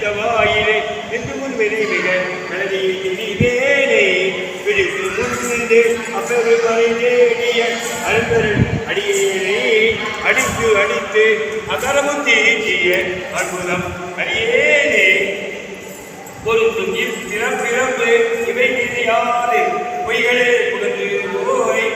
விழித்த வாயிலே என்று முன் விரைவிட மனதில் திரிவேனே. விழித்து முன்னின்று அப்பவே மறைந்தேடிய அன்பரன் அடியேனே. அடித்து அடித்து அகரமும் தீட்டிய அற்புதம் அடியேனே. பொருந்தும் இத்திரம் பிறப்பு இவை நிதியாது பொய்களே புகழ்ந்து போய்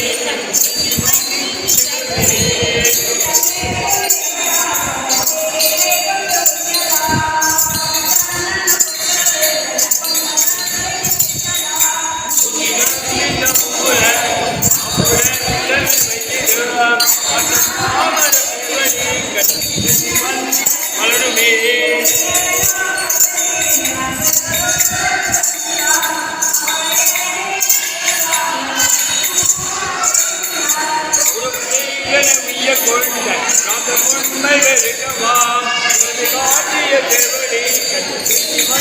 Gracias. கொண்ட காந்த முன்னை வெளிக்கவா காட்டிய தேவடி